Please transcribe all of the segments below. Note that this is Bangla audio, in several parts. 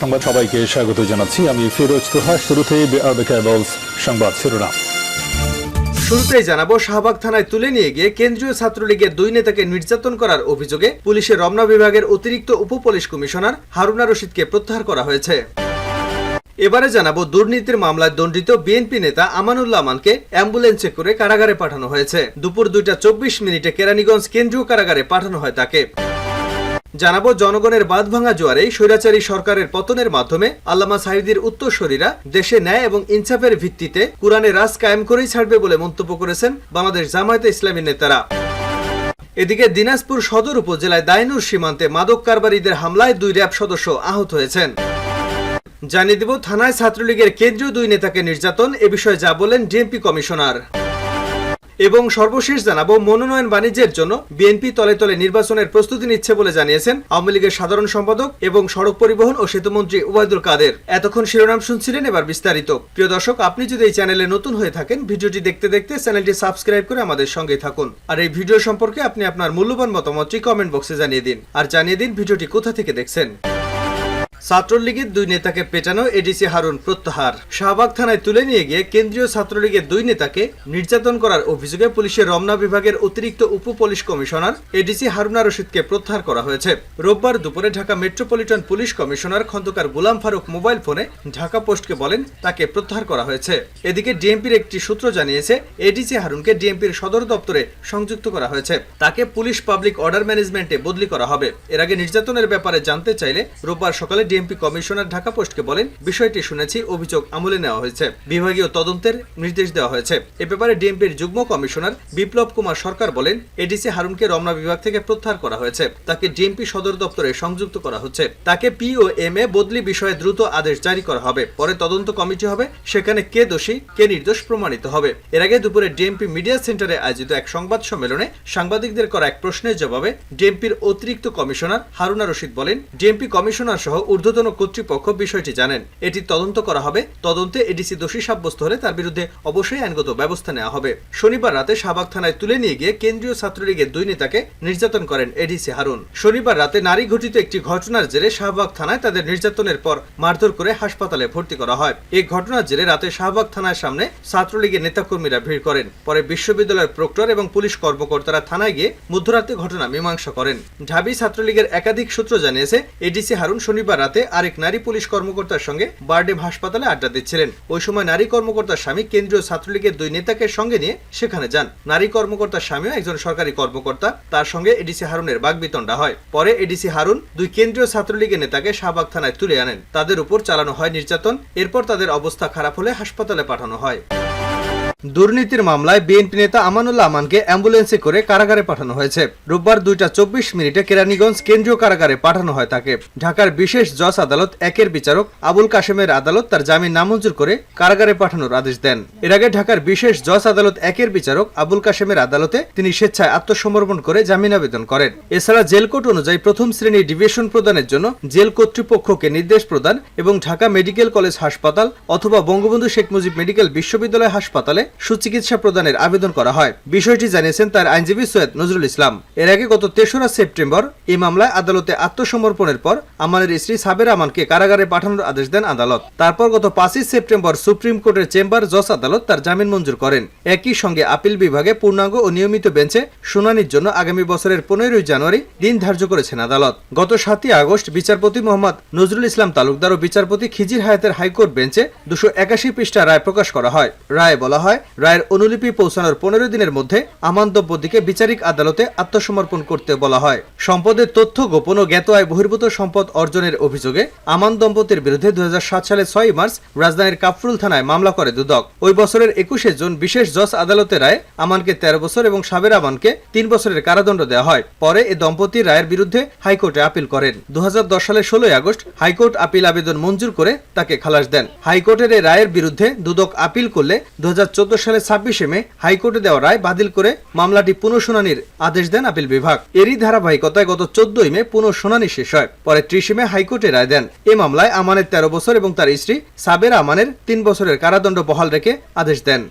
সংবাদ সবাইকে স্বাগত জানাচ্ছি। আমি ফিরোজ তোহা কেবলস সংবাদ শিরোনাম। শুরুতেই জানাব, শাহবাগ থানায় তুলে নিয়ে গিয়ে কেন্দ্রীয় ছাত্রলীগের দুই নেতাকে নির্যাতন করার অভিযোগে পুলিশের রমনা বিভাগের অতিরিক্ত উপ পুলিশ কমিশনার হারুনা রশিদকে প্রত্যাহার করা হয়েছে। এবারে জানাব, দুর্নীতির মামলায় দণ্ডিত বিএনপি নেতা আমানুল্লাহ আমানকে অ্যাম্বুলেন্সে করে কারাগারে পাঠানো হয়েছে। দুপুর দুইটা চব্বিশ মিনিটে কেরানীগঞ্জ কেন্দ্রীয় কারাগারে পাঠানো হয় তাকে। জানাব, জনগণের বাঁধভাঙা জোয়ারে স্বৈরাচারী সরকারের পতনের মাধ্যমে আল্লামা সাহিদির উত্তরসূরিরা দেশে ন্যায় এবং ইনসাফের ভিত্তিতে কোরআনে রাজ কায়েম করেই ছাড়বে বলে মন্তব্য করেছেন বাংলাদেশ জামায়াতে ইসলামী নেতারা। এদিকে দিনাজপুর সদর উপজেলায় দাইনুর সীমান্তে মাদক কারবারীদের হামলায় দুই র্যাব সদস্য আহত হয়েছেন। জানিয়ে দেব, থানায় ছাত্রলীগের কেন্দ্রীয় দুই নেতাকে নির্যাতন, এ বিষয়ে যা বলেন ডিএমপি কমিশনার। এবং সর্বশেষ জানাব, মনোনয়ন বাণিজ্যের জন্য বিএনপি তলে তলে নির্বাচনের প্রস্তুতি নিচ্ছে বলে জানিয়েছেন আওয়ামী লীগের সাধারণ সম্পাদক এবং সড়ক পরিবহন ও সেতুমন্ত্রী ওবায়দুল কাদের। এতক্ষণ শিরোনাম শুনছিলেন এবার বিস্তারিত। প্রিয় দর্শক, আপনি যদি এই চ্যানেলে নতুন হয়ে থাকেন, ভিডিওটি দেখতে দেখতে চ্যানেলটি সাবস্ক্রাইব করে আমাদের সঙ্গে থাকুন। আর এই ভিডিও সম্পর্কে আপনি আপনার মূল্যবান মতামতটি কমেন্ট বক্সে জানিয়ে দিন। আর জানিয়ে দিন ভিডিওটি কোথা থেকে দেখছেন। ছাত্রলীগের দুই নেতাকে পেটানো এডিসি হারুন প্রত্যাহার। শাহবাগ থানায় তুলে নিয়ে গিয়ে কেন্দ্রীয় ছাত্রলীগের দুই নেতাকে নির্যাতন করার অভিযোগে পুলিশের রমনা বিভাগের অতিরিক্ত উপ পুলিশ কমিশনার এডিসি হারুনা রশিদকে প্রত্যাহার করা হয়েছে। রোববার দুপুরে Dhaka metropolitan police commissioner Khondokar Gulam Faruk mobile ফোনে ঢাকা পোস্টকে বলেন, তাকে প্রত্যাহার করা হয়েছে। এদিকে ডিএমপির একটি সূত্র জানিয়েছে, এডিসি হারুনকে ডিএমপির সদর দপ্তরে সংযুক্ত করা হয়েছে। তাকে পুলিশ পাবলিক অর্ডার ম্যানেজমেন্টে বদলি করা হবে। এর আগে নির্যাতনের ব্যাপারে জানতে চাইলে রোববার সকালে ডিএমপি কমিশনার ঢাকা পোস্টকে বলেন, বিষয়টি শুনেছি, অভিযোগ আমলে নেওয়া হয়েছে। বিভাগীয় তদন্তের নির্দেশ দেওয়া হয়েছে। এ ব্যাপারে ডিএমপির যুগ্ম কমিশনার বিপ্লব কুমার সরকার বলেন, এডিসি হারুনকে রমনা বিভাগ থেকে প্রত্যাহার করা হয়েছে। তাকে ডিএমপি সদর দপ্তরে সংযুক্ত করা হচ্ছে। তাকে পি ও এম এ বদলি বিষয়ে দ্রুত আদেশ জারি করা হবে। পরে তদন্ত কমিটি হবে, সেখানে কে দোষী, কে নির্দোষ প্রমাণিত হবে। এর আগে দুপুরে ডিএমপি মিডিয়া সেন্টারে আয়োজিত এক সংবাদ সম্মেলনে সাংবাদিকদের করা এক প্রশ্নের জবাবে ডিএমপির অতিরিক্ত কমিশনার হারুনা রশিদ বলেন, ডিএমপি কমিশনার সহ ঊর্ধ্বতন কর্তৃপক্ষ বিষয়টি জানেন। এটি তদন্ত করা হবে। তদন্তে এডিসি দোষী সাব্যস্ত হলে তার বিরুদ্ধে অবশ্যই আইনগত ব্যবস্থা নেওয়া হবে। শনিবার রাতে শাহবাগ থানায় তুলে নিয়ে গিয়ে কেন্দ্রীয় ছাত্রলীগের দুই নেতাকে নির্যাতন করেন এডিসি হারুন। শনিবার রাতে নারী ঘটিত একটি ঘটনার জেরে শাহবাগ থানায় তাদের নির্যাতনের পর মারধর করে হাসপাতালে ভর্তি করা হয়। এই ঘটনার জেরে রাতে শাহবাগ থানার সামনে ছাত্রলীগের নেতাকর্মীরা ভিড় করেন। পরে বিশ্ববিদ্যালয়ের প্রক্টর এবং পুলিশ কর্মকর্তারা থানায় গিয়ে মধ্যরাতে ঘটনা মীমাংসা করেন। ঢাবি ছাত্রলীগের একাধিক সূত্র জানিয়েছে, এডিসি হারুন শনিবার রাতে আরেক নারী পুলিশ কর্মকর্তার সঙ্গে বারডেম হাসপাতালে আড্ডা দিচ্ছিলেন। ওই সময় নারী কর্মকর্তার স্বামী কেন্দ্রীয় ছাত্রলীগের দুই নেতাকে সঙ্গে নিয়ে সেখানে যান। নারী কর্মকর্তার স্বামীও একজন সরকারি কর্মকর্তা। তার সঙ্গে এডিসি হারুনের বাগবিতণ্ডা হয়। পরে এডিসি হারুন দুই কেন্দ্রীয় ছাত্রলীগের নেতাকে শাহবাগ থানায় তুলে আনেন। তাদের উপর চালানো হয় নির্যাতন। এরপর তাদের অবস্থা খারাপ হলে হাসপাতালে পাঠানো হয়। দুর্নীতির মামলায় বিএনপি নেতা আমানুল্লাহ আমানকে অ্যাম্বুলেন্সে করে কারাগারে পাঠানো হয়েছে। রোববার দুইটা চব্বিশ মিনিটে কেরানীগঞ্জ কেন্দ্রীয় কারাগারে পাঠানো হয় তাকে। ঢাকার বিশেষ জজ আদালত একের বিচারক আবুল কাশেমের আদালত তার জামিন নামঞ্জুর করে কারাগারে পাঠানোর আদেশ দেন। এর আগে ঢাকার বিশেষ জজ আদালত একের বিচারক আবুল কাশেমের আদালতে তিনি স্বেচ্ছায় আত্মসমর্পণ করে জামিন আবেদন করেন। এছাড়া জেল কোর্ট অনুযায়ী প্রথম শ্রেণি ডিভিশন প্রদানের জন্য জেল কর্তৃপক্ষকে নির্দেশ প্রদান এবং ঢাকা মেডিকেল কলেজ হাসপাতাল অথবা বঙ্গবন্ধু শেখ মুজিব মেডিকেল বিশ্ববিদ্যালয় হাসপাতালে সুচিকিৎসা প্রদানের আবেদন করা হয়। বিষয়টি জানিয়েছেন তার আইনজীবী সৈয়দ নজরুল ইসলাম। এর আগে গত তেসরা সেপ্টেম্বর এই মামলায় আদালতে আত্মসমর্পণের পর আমানের স্ত্রী সাবের আমানকে কারাগারে পাঠানোর আদেশ দেন আদালত। তারপর গত পাঁচই সেপ্টেম্বর সুপ্রিম কোর্টের চেম্বার জজ আদালত তার জামিন মঞ্জুর করেন। একই সঙ্গে আপিল বিভাগে পূর্ণাঙ্গ ও নিয়মিত বেঞ্চে শুনানির জন্য আগামী বছরের পনেরোই জানুয়ারি দিন ধার্য করেছেন আদালত। গত সাতই আগস্ট বিচারপতি মোহাম্মদ নজরুল ইসলাম তালুকদার ও বিচারপতি খিজির হায়াতের হাইকোর্ট বেঞ্চে দুশো একাশি পৃষ্ঠা রায় প্রকাশ করা হয়। রায়ে বলা হয় রায়ের অনুলিপি পৌঁছানোর পনেরো দিনের মধ্যে আমান দম্পতিকে বিচারিক আদালতে আত্মসমর্পণ করতে বলা হয়। সম্পদের তথ্য গোপন ও জ্ঞাত আয় বহির্ভূত সম্পদ অর্জনের অভিযোগে আমান দম্পতির বিরুদ্ধে দুই সালে ছয় মার্চ রাজধানীর কাফরুল থানায় মামলা করে দুদক। ওই বছরের একুশে জুন বিশেষ জজ আদালতের রায় আমানকে তেরো বছর এবং সাবের আমানকে তিন বছরের কারাদণ্ড দেওয়া হয়। পরে এ দম্পতির রায়ের বিরুদ্ধে হাইকোর্টে আপিল করেন। দু সালের ষোলোই আগস্ট হাইকোর্ট আপিল আবেদন মঞ্জুর করে তাকে খালাস দেন। হাইকোর্টের এই রায়ের বিরুদ্ধে দুদক আপিল করলে দু সালে ছাব্বিশে মে হাইকোর্টে দেওয়া রায় বাতিল করে মামলাটি পুনঃশুনানির আদেশ দেন আপিল বিভাগ। এরই ধারাবাহিকতায় গত চোদ্দই মে পুনঃশুনানি শেষ হয়। পরে ত্রিশে মে হাইকোর্টে রায় দেন। এ মামলায় আমানের তেরো বছর এবং তার স্ত্রী সাবের আমানের তিন বছরের কারাদণ্ড বহাল রেখে আদেশ দেন।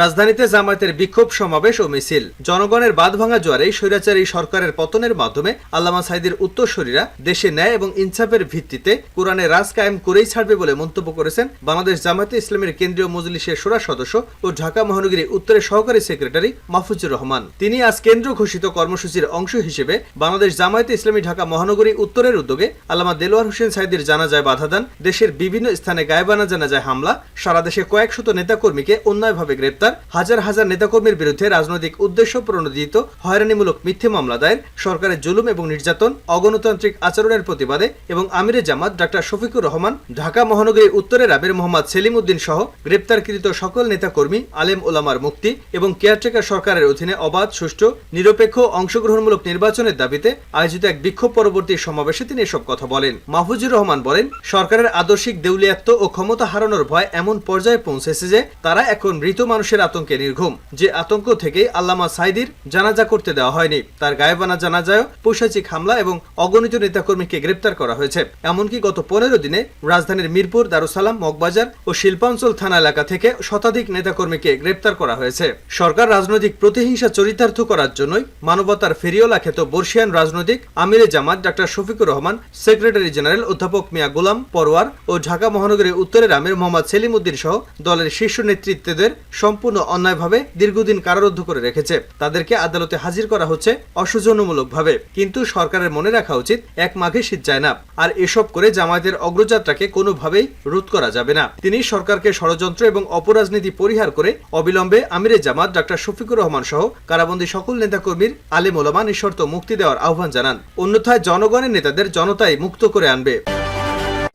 রাজধানীতে জামায়াতের বিক্ষোভ সমাবেশ ও মিছিল। জনগণের বাঁধভাঙা জোয়ারে স্বৈরাচারী সরকারের পতনের মাধ্যমে আল্লামা সাইদির উত্তরসূরিরা দেশে ন্যায় এবং ইনসাফের ভিত্তিতে কোরআনে রাজ কায়েম করেই ছাড়বে বলে মন্তব্য করেছেন বাংলাদেশ জামায়াতে ইসলামের কেন্দ্রীয় মজলিসের সুরা সদস্য ও ঢাকা মহানগরী উত্তরের সহকারী সেক্রেটারি মাহফুজুর রহমান। তিনি আজ কেন্দ্র ঘোষিত কর্মসূচির অংশ হিসেবে বাংলাদেশ জামায়াতে ইসলামী ঢাকা মহানগরী উত্তরের উদ্যোগে আল্লামা দেলোয়ার হোসেন সাইদির জানাজায় বাধা দান। দেশের বিভিন্ন স্থানে গায়েবানা জানাজায় হামলা, সারা দেশে কয়েক শত নেতাকর্মীকে অন্যায়ভাবে গ্রেপ্তার হাজার হাজার নেতাকর্মীর বিরুদ্ধে রাজনৈতিক উদ্দেশ্য প্রণোদিত, হয়রানিমূলক মিথ্যে মামলা দায়ের, সরকারের জুলুম এবং নির্যাতন, অগণতান্ত্রিক আচরণের প্রতিবাদে এবং আমিরে জামাত, ডাক্তার শফিকুর রহমান, ঢাকা মহানগরী উত্তরের আমির মোহাম্মদ সেলিম উদ্দিন সহ গ্রেপ্তারকৃত সকল নেতাকর্মী, আলেম ওলামার মুক্তি এবং কেয়ারটেকার সরকারের অধীনে অবাধ, সুষ্ঠু, নিরপেক্ষ, অংশগ্রহণমূলক নির্বাচনের দাবিতে আয়োজিত এক বিক্ষোভ পরবর্তী সমাবেশে তিনি এসব কথা বলেন। মাহফুজুর রহমান বলেন, সরকারের আদর্শিক দেউলিয়াত্ব ও ক্ষমতা হারানোর ভয় এমন পর্যায়ে পৌঁছেছে যে তারা এখন মৃত মানুষের আতঙ্কে নির্ঘুম। যে আতঙ্ক থেকে আল্লামা সাইদির জানাজা করতে দেওয়া হয়নি, তার গায়েবানা জানাজায় পৈশাচিক হামলা এবং অগণিত নেতাকর্মীকে গ্রেপ্তার করা হয়েছে। এমনকি গত পনেরো দিনে রাজধানীর মিরপুর, দারুসালাম, মগবাজার ও শিল্পাঞ্চল থানা এলাকা থেকে শতাধিক নেতাকর্মীকে গ্রেপ্তার করা হয়েছে। সরকার রাজনৈতিক প্রতিহিংসা চরিতার্থ করার জন্যই মানবতার ফেরিওলা খ্যাত বর্ষিয়ান রাজনৈতিক আমিরে জামাত doctor Shafiqur Rahman, secretary general অধ্যাপক মিয়া গোলাম পরওয়ার ও ঢাকা মহানগরীর উত্তরের আমির মোহাম্মদ সেলিম উদ্দিন সহ দলের শীর্ষ নেতৃত্বদের সম্পূর্ণ অন্যায়ভাবে দীর্ঘদিন কারারুদ্ধ করে রেখেছে। তাদেরকে আদালতে হাজির করা হচ্ছে অসৌজন্যমূলকভাবে কিন্তু সরকারের মনে রাখা উচিত, এক মাঘে শীত যায় না। আর এসব করে জামায়াতের অগ্রযাত্রাকে কোনোভাবেই রোধ করা যাবে না। তিনি সরকারকে ষড়যন্ত্র এবং অপরাজনীতি পরিহার করে অবিলম্বে আমিরে জামাত ডাক্তার শফিকুর রহমান সহ কারাবন্দী সকল নেতাকর্মীর আলেম ওলামা নিঃশর্ত মুক্তি দেওয়ার আহ্বান জানান। অন্যথায় জনগণের নেতাদের জনতাই মুক্ত করে আনবে।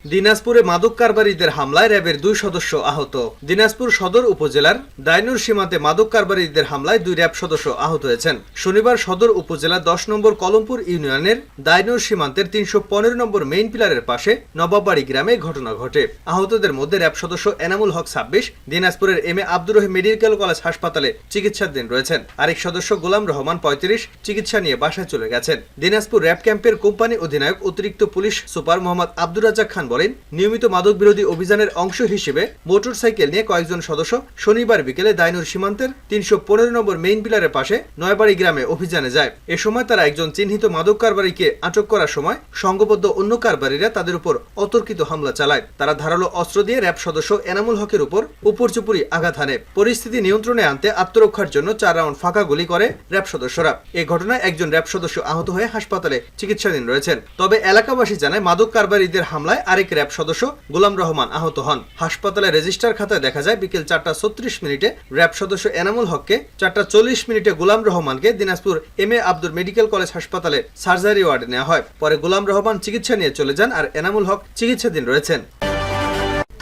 দিনাজপুরে মাদক কারবারিদের হামলায় র্যাবের দুই সদস্য আহত। দিনাজপুর সদর উপজেলার দাইনুর সীমান্তে মাদক কারবারিদের হামলায় দুই র্যাব সদস্য আহত হয়েছেন। শনিবার সদর উপজেলা দশ নম্বর কলমপুর ইউনিয়নের দাইনুর সীমান্তের তিনশো পনেরো নম্বর মেইন পিলারের পাশে নবাববাড়ি গ্রামে ঘটনা ঘটে। আহতদের মধ্যে র্যাব সদস্য এনামুল হক ছাব্বিশ, দিনাজপুরের M A Abdur Rahim medical college হাসপাতালে চিকিৎসাধীন রয়েছেন। আরেক সদস্য গোলাম রহমান পঁয়ত্রিশ, চিকিৎসা নিয়ে বাসায় চলে গেছেন। দিনাজপুর র্যাব ক্যাম্পের কোম্পানি অধিনায়ক অতিরিক্ত পুলিশ সুপার মোহাম্মদ আব্দুর রাজাক খান বলেন, নিয়মিত মাদক বিরোধী অভিযানের অংশ হিসেবে মোটর সাইকেল নিয়ে কয়েকজন সদস্য শনিবার বিকেলে দাইনুর সীমান্তের তিনশো পনেরো নম্বর মেইন পিলারের পাশে নয়বাড়ি গ্রামে অভিযানে যায়। এ সময় তারা একজন চিহ্নিত মাদক কারবারিকে আটক করার সময় সংঘবদ্ধ অন্য কারবারিরা তাদের উপর অতর্কিত হামলা চালায়। তারা ধারালো অস্ত্র দিয়ে র্যাব সদস্য এনামুল হকের উপর উপর্যুপুরি আঘাত হানে। পরিস্থিতি নিয়ন্ত্রণে আনতে আত্মরক্ষার জন্য চার রাউন্ড ফাঁকা গুলি করে র্যাব সদস্যরা। এ ঘটনায় একজন র্যাব সদস্য আহত হয়ে হাসপাতালে চিকিৎসাধীন রয়েছেন। তবে এলাকাবাসী জানায়, মাদক কারবারিদের হামলায় আরেক র্যাব সদস্য গোলাম রহমান আহত হন। হাসপাতালে রেজিস্টার খাতায় দেখা যায় বিকেল চারটা ছত্রিশ মিনিটে র্যাব সদস্য এনামুল হককে, চারটা চল্লিশ মিনিটে গোলাম রহমানকে Dinajpur M A Abdul medical college হাসপাতালে সার্জারি ওয়ার্ডে নেওয়া হয়। পরে গোলাম রহমান চিকিৎসা নিয়ে চলে যান আর এনামুল হক চিকিৎসাধীন রয়েছেন।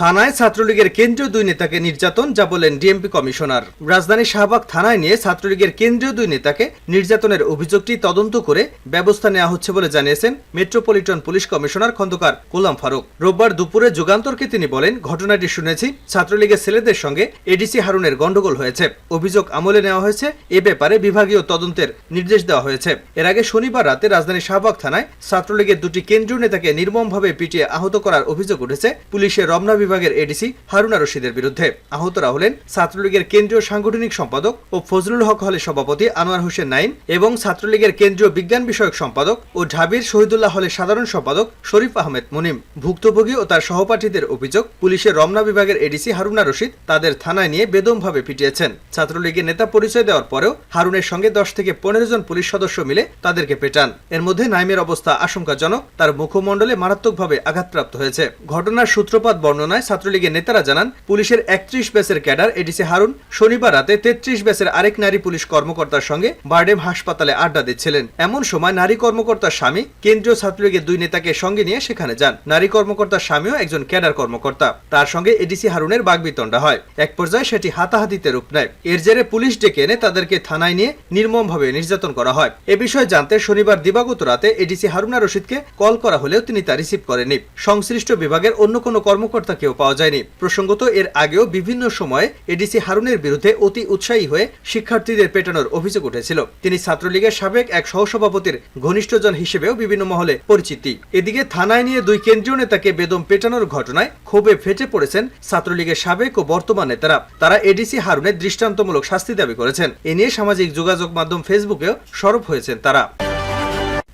থানায় ছাত্রলীগের কেন্দ্রীয় দুই নেতাকে নির্যাতন, যা বলেন ডিএমপি কমিশনার। রাজধানী শাহবাগ থানায় নিয়ে ছাত্রলীগের কেন্দ্রীয় দুই নেতাকে নির্যাতনের অভিযোগটি তদন্ত করে ব্যবস্থা নেওয়া হচ্ছে বলে জানিয়েছেন metropolitan police commissioner Khondokar Golam Faruk. রোববার দুপুরে যুগান্তরকে তিনি বলেন, ঘটনাটি শুনেছি, ছাত্রলীগের ছেলেদের সঙ্গে এডিসি হারুনের গন্ডগোল হয়েছে। অভিযোগ আমলে নেওয়া হয়েছে, এ ব্যাপারে বিভাগীয় তদন্তের নির্দেশ দেওয়া হয়েছে। এর আগে শনিবার রাতে রাজধানী শাহবাগ থানায় ছাত্রলীগের দুটি কেন্দ্রীয় নেতাকে নির্মমভাবে পিটিয়ে আহত করার অভিযোগ উঠেছে। পুলিশের রমনা বিভাগের এডিসি হারুনা রশিদের বিরুদ্ধে আহতরা হলেন ছাত্রলীগের কেন্দ্রীয় সাংগঠনিক সম্পাদক ও ফজলুল হক হলের সভাপতি আনোয়ার হোসেন নাইম এবং ছাত্রলীগের কেন্দ্রীয় বিজ্ঞান বিষয়ক সম্পাদক ও ঢাবির শহীদুল্লাহ হলের সাধারণ সম্পাদক শরীফ আহমেদ মুনিম। ভুক্তভোগী ও তার সহপাঠীদের অভিযোগ পুলিশের রমনা বিভাগের এডিসি হারুনা রশিদ তাদের থানায় নিয়ে বেদমভাবে পিটিয়েছেন। ছাত্রলীগের নেতা পরিচয় দেওয়ার পরেও হারুনের সঙ্গে দশ থেকে পনেরো জন পুলিশ সদস্য মিলে তাদেরকে পেটান। এর মধ্যে নাইমের অবস্থা আশঙ্কাজনক। তার মুখমণ্ডলে মারাত্মকভাবে আঘাতপ্রাপ্ত হয়েছে। ঘটনার সূত্রপাত বর্ণনায় ছাত্রলীগের নেতারা জানান, পুলিশের একত্রিশ ব্যাচের ক্যাডার এডিসি হারুন শনিবার রাতে তেত্রিশ ব্যাচের আরেক নারী পুলিশ কর্মকর্তার সঙ্গে বারডেম হাসপাতালে আড্ডা দিচ্ছিলেন। এমন সময় নারী কর্মকর্তার স্বামী কেন্দ্রীয় ছাত্রলীগের দুই নেতাকে সঙ্গে নিয়ে সেখানে যান। নারী কর্মকর্তার স্বামীও একজন ক্যাডার কর্মকর্তা। তার সঙ্গে এডিসি হারুনের বাগবিতণ্ডা হয়। এক পর্যায়ে সেটি হাতাহাতিতে রূপ নেয়। এর জেরে পুলিশ ডেকে এনে তাদেরকে থানায় নিয়ে নির্মমভাবে নির্যাতন করা হয়। এ বিষয়ে জানতে শনিবার দিবাগত রাতে এডিসি হারুনা রশিদকে কল করা হলেও তিনি তা রিসিভ করেননি। সংশ্লিষ্ট বিভাগের অন্য কোনো কর্মকর্তাকে তাকেও পাওয়া যায়নি। প্রসঙ্গত, এর আগেও বিভিন্ন সময়ে এডিসি হারুনের বিরুদ্ধে অতি উৎসাহী হয়ে শিক্ষার্থীদের পেটানোর অভিযোগ উঠেছিল। তিনি ছাত্রলীগের সাবেক এক সহসভাপতির ঘনিষ্ঠজন হিসেবেও বিভিন্ন মহলে পরিচিতি। এদিকে, থানায় নিয়ে দুই কেন্দ্রীয় নেতাকে বেদম পেটানোর ঘটনায় ক্ষোভে ফেটে পড়েছেন ছাত্রলীগের সাবেক ও বর্তমান নেতারা। তারা এডিসি হারুনের দৃষ্টান্তমূলক শাস্তি দাবি করেছেন। এ নিয়ে সামাজিক যোগাযোগ মাধ্যম ফেসবুকেও সরব হয়েছেন তারা।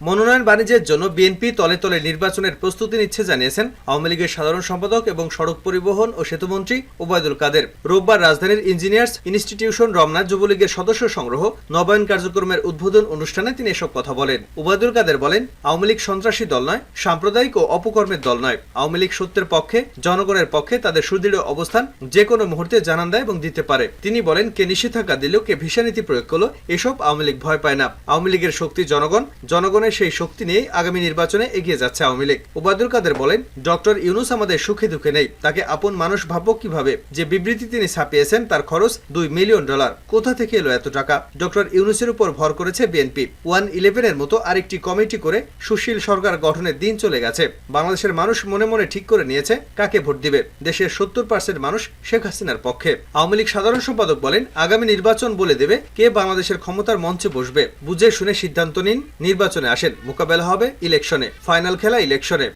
মনোনয়ন বাণিজ্যের জন্য বিএনপি তলে তলে নির্বাচনের প্রস্তুতি নিচ্ছে জানিয়েছেন আওয়ামী লীগের সাধারণ সম্পাদক এবং সড়ক পরিবহন ও সেতুমন্ত্রী ওবায়দুল কাদের। রোববার রাজধানীর ইঞ্জিনিয়ার্স ইনস্টিটিউশন রমনা যুবলীগের সদস্য সংগ্রহ নবায়ন কার্যক্রমের উদ্বোধন অনুষ্ঠানে তিনি এসব কথা বলেন। ওবায়দুল কাদের বলেন, আওয়ামী লীগ সন্ত্রাসী দল নয়, সাম্প্রদায়িক ও অপকর্মের দল নয়। আওয়ামী লীগ সত্যের পক্ষে, জনগণের পক্ষে তাদের সুদৃঢ় অবস্থান যে কোনো মুহূর্তে জানান দেয় এবং দিতে পারে। তিনি বলেন, কে নিষেধাজ্ঞা দিলেও কে ভিসানীতি প্রয়োগ করল এসব আওয়ামী লীগ ভয় পায় না। আওয়ামী লীগের শক্তি জনগণ, জনগণের সেই শক্তি নিয়ে আগামী নির্বাচনে এগিয়ে যাচ্ছে আওয়ামী লীগ। ওবায়দুল কাদের বলেন, ডক্টর ইউনুস আমাদের সুখে দুঃখে নেই। তাকে আপন মানুষ ভাবব কীভাবে? যে বিবৃতি তিনি ছাপিয়েছেন, তার খরচ দুই মিলিয়ন ডলার। কোথা থেকে এলো এত টাকা? ডক্টর ইউনুসের উপর ভর করেছে বিএনপি। ওয়ান ইলেভেনের মতো আরেকটি কমিটি করে সুশীল সরকার গঠনের দিন চলে গেছে। বাংলাদেশের মানুষ মনে মনে ঠিক করে নিয়েছে কাকে ভোট দিবে। দেশের সত্তর পার্সেন্ট মানুষ শেখ হাসিনার পক্ষে। আওয়ামী লীগ সাধারণ সম্পাদক বলেন, আগামী নির্বাচন বলে দেবে কে বাংলাদেশের ক্ষমতার মঞ্চে বসবে। বুঝে শুনে সিদ্ধান্ত নিন, নির্বাচনে আসেন মোকাবেলা হবে ইলেকশনে ফাইনাল খেলা ইলেকশনে।